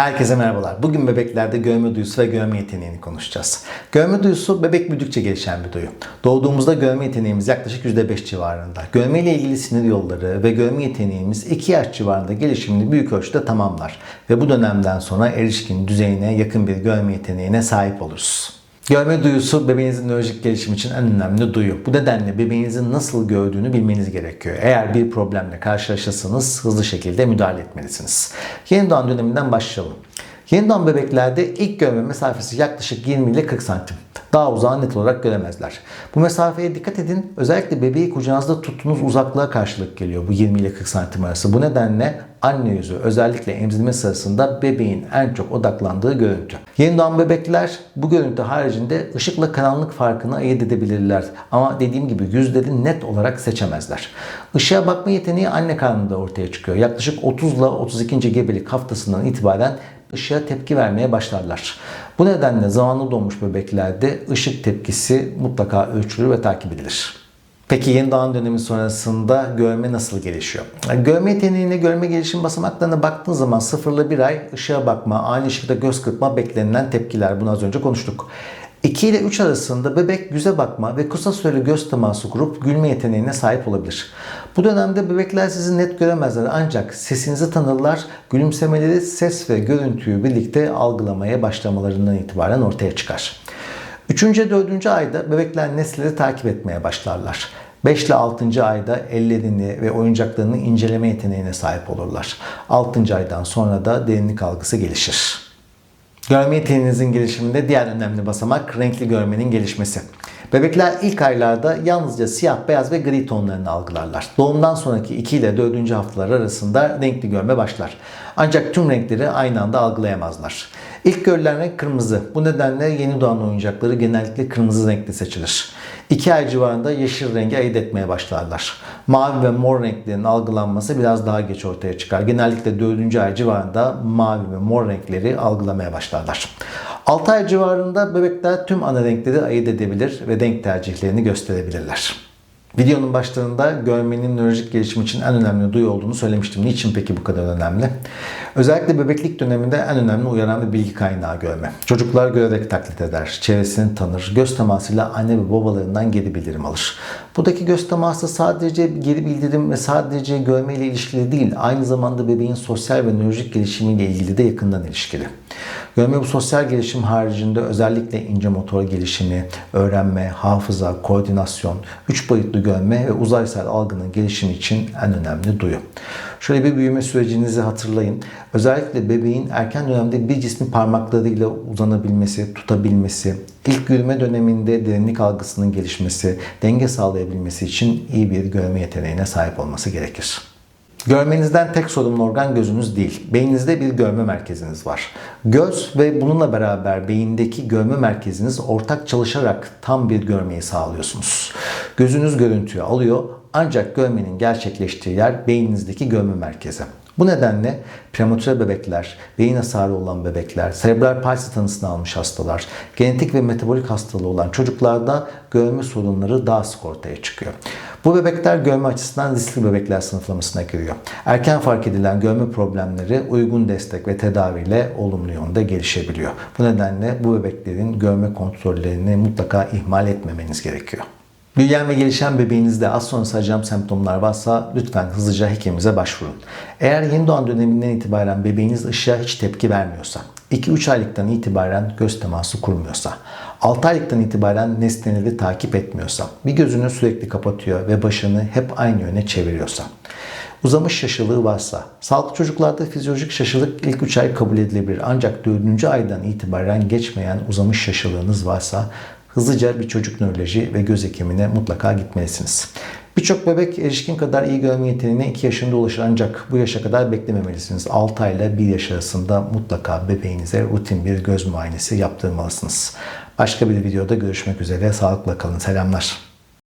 Herkese merhabalar. Bugün bebeklerde görme duyusu ve görme yeteneğini konuşacağız. Görme duyusu bebek büyüdükçe gelişen bir duyu. Doğduğumuzda görme yeteneğimiz yaklaşık %5 civarında. Görme ile ilgili sinir yolları ve görme yeteneğimiz 2 yaş civarında gelişimini büyük ölçüde tamamlar. Ve bu dönemden sonra erişkin düzeyine yakın bir görme yeteneğine sahip oluruz. Görme duyusu bebeğinizin nörolojik gelişim için en önemli duyu. Bu nedenle bebeğinizin nasıl gördüğünü bilmeniz gerekiyor. Eğer bir problemle karşılaşırsanız hızlı şekilde müdahale etmelisiniz. Yeni doğan döneminden başlayalım. Yeni doğan bebeklerde ilk görme mesafesi yaklaşık 20 ile 40 santim. Daha uzağı net olarak göremezler. Bu mesafeye dikkat edin. Özellikle bebeği kucağınızda tuttuğunuz uzaklığa karşılık geliyor bu 20 ile 40 santim arası. Bu nedenle anne yüzü özellikle emzirme sırasında bebeğin en çok odaklandığı görüntü. Yeni doğan bebekler bu görüntü haricinde ışıkla karanlık farkını ayırt edebilirler. Ama dediğim gibi yüzleri net olarak seçemezler. Işığa bakma yeteneği anne karnında ortaya çıkıyor. Yaklaşık 30 ile 32. gebelik haftasından itibaren ışığa tepki vermeye başlarlar. Bu nedenle zamanlı doğmuş bebeklerde ışık tepkisi mutlaka ölçülür ve takip edilir. Peki yeni doğan dönemi sonrasında görme nasıl gelişiyor? Görme yeteneğine görme gelişim basamaklarına baktığın zaman 0 ile 1 ay ışığa bakma, ani ışıkta göz kırpma beklenilen tepkiler. Bunu az önce konuştuk. 2 ile 3 arasında bebek göze bakma ve kısa süreli göz teması kurup gülme yeteneğine sahip olabilir. Bu dönemde bebekler sizi net göremezler ancak sesinizi tanırlar, gülümsemeleri ses ve görüntüyü birlikte algılamaya başlamalarından itibaren ortaya çıkar. 3. 4. ayda bebekler nesleri takip etmeye başlarlar. 5 ile 6. ayda ellerini ve oyuncaklarını inceleme yeteneğine sahip olurlar. 6. aydan sonra da derinlik algısı gelişir. Görme yeteneğinizin gelişiminde diğer önemli basamak renkli görmenin gelişmesi. Bebekler ilk aylarda yalnızca siyah, beyaz ve gri tonlarını algılarlar. Doğumdan sonraki 2 ile 4. haftalar arasında renkli görme başlar. Ancak tüm renkleri aynı anda algılayamazlar. İlk görülen renk kırmızı. Bu nedenle yeni doğan oyuncakları genellikle kırmızı renkli seçilir. 2 ay civarında yeşil rengi ayırt etmeye başlarlar. Mavi ve mor renklerin algılanması biraz daha geç ortaya çıkar. Genellikle 4. ay civarında mavi ve mor renkleri algılamaya başlarlar. 6 ay civarında bebekler tüm ana renkleri ayırt edebilir ve renk tercihlerini gösterebilirler. Videonun başlarında görmenin nörolojik gelişim için en önemli duyu olduğunu söylemiştim. Niçin peki bu kadar önemli? Özellikle bebeklik döneminde en önemli uyaran ve bilgi kaynağı görme. Çocuklar görerek taklit eder, çevresini tanır, göz temasıyla anne ve babalarından geri bildirim alır. Buradaki göz teması sadece geri bildirim ve sadece görme ile ilişkili değil, aynı zamanda bebeğin sosyal ve nörolojik gelişimiyle ilgili de yakından ilişkili. Görme bu sosyal gelişim haricinde özellikle ince motor gelişimi, öğrenme, hafıza, koordinasyon, üç boyutlu görme ve uzaysal algının gelişimi için en önemli duyu. Şöyle bir büyüme sürecinizi hatırlayın. Özellikle bebeğin erken dönemde bir cismi parmaklarıyla uzanabilmesi, tutabilmesi, ilk yürüme döneminde derinlik algısının gelişmesi, denge sağlayabilmesi için iyi bir görme yeteneğine sahip olması gerekir. Görmenizden tek sorumlu organ gözünüz değil. Beyninizde bir görme merkeziniz var. Göz ve bununla beraber beyindeki görme merkeziniz ortak çalışarak tam bir görmeyi sağlıyorsunuz. Gözünüz görüntüyü alıyor ancak görmenin gerçekleştiği yer beyninizdeki görme merkezi. Bu nedenle prematüre bebekler, beyin hasarı olan bebekler, serebral palsi tanısını almış hastalar, genetik ve metabolik hastalığı olan çocuklarda görme sorunları daha sık ortaya çıkıyor. Bu bebekler görme açısından riskli bebekler sınıflamasına giriyor. Erken fark edilen görme problemleri uygun destek ve tedaviyle olumlu yönde gelişebiliyor. Bu nedenle bu bebeklerin görme kontrollerini mutlaka ihmal etmemeniz gerekiyor. Büyüyen ve gelişen bebeğinizde az sonra sayacağım semptomlar varsa lütfen hızlıca hekimimize başvurun. Eğer yeni doğan döneminden itibaren bebeğiniz ışığa hiç tepki vermiyorsa, 2-3 aylıktan itibaren göz teması kurmuyorsa, 6 aylıktan itibaren nesneleri takip etmiyorsa, bir gözünü sürekli kapatıyor ve başını hep aynı yöne çeviriyorsa, uzamış şaşılığı varsa, sağlıklı çocuklarda fizyolojik şaşılık ilk 3 ay kabul edilebilir ancak 4. aydan itibaren geçmeyen uzamış şaşılığınız varsa hızlıca bir çocuk nöroloji ve göz hekimine mutlaka gitmelisiniz. Birçok bebek erişkin kadar iyi görme yeteneğine 2 yaşında ulaşır ancak bu yaşa kadar beklememelisiniz. 6 ay ile 1 yaş arasında mutlaka bebeğinize rutin bir göz muayenesi yaptırmalısınız. Başka bir videoda görüşmek üzere. Sağlıkla kalın. Selamlar.